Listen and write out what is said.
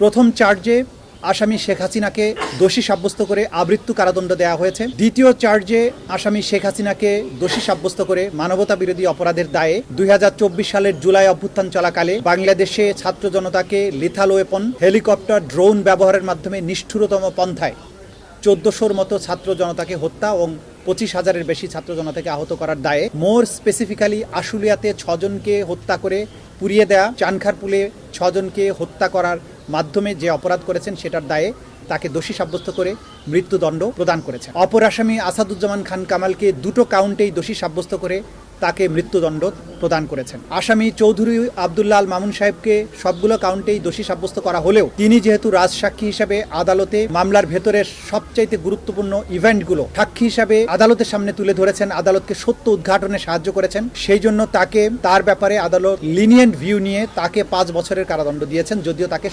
প্রথম চার্জে আসামি শেখ হাসিনাকে দোষী সাব্যস্ত করে আবৃত্তু কারাদণ্ড দেওয়া হয়েছে। দ্বিতীয় চার্জে আসামি শেখ হাসিনাকে দোষী সাব্যস্ত করে মানবতা বিরোধী অপরাধের দায়ে দুই হাজার চব্বিশ সালের জুলাই অভ্যুত্থান চলাকালে বাংলাদেশে ছাত্র জনতাকে লিথাল ওয়েপন হেলিকপ্টার ড্রোন ব্যবহারের মাধ্যমে নিষ্ঠুরতম পন্থায় চোদ্দশোর মতো ছাত্র জনতাকে হত্যা এবং পঁচিশ হাজারের বেশি ছাত্র জনতাকে আহত করার দায়ে মোর স্পেসিফিক্যালি আশুলিয়াতে ছজনকে হত্যা করে পুড়িয়ে দেয়া, চানখারপুলে ছজনকে হত্যা করার মাধ্যমে যে অপরাধ করেছেন সেটার দায়ে তাকে দোষী সাব্যস্ত করে মৃত্যুদণ্ড প্রদান করেছেন। অপর আসামি আসাদুজ্জামান খান কামালকে দুটো কাউন্টেই দোষী সাব্যস্ত করে তাকে মৃত্যুদণ্ড প্রদান করেছেন। আসামি চৌধুরী আবদুল্লাহ আল মামুন সাহেবকে সবগুলো কাউন্টেই দোষী সাব্যস্ত করা হলেও তিনি যেহেতু রাজসাক্ষী হিসাবে আদালতে মামলার ভেতরের সবচাইতে গুরুত্বপূর্ণ ইভেন্টগুলো সাক্ষী হিসাবে আদালতের সামনে তুলে ধরেছেন, আদালতকে সত্য উদ্ঘাটনে সাহায্য করেছেন, সেই জন্য তাকে তার ব্যাপারে আদালত লিনিয়েন্ট ভিউ নিয়ে তাকে পাঁচ বছরের কারাদণ্ড দিয়েছেন, যদিও তাকে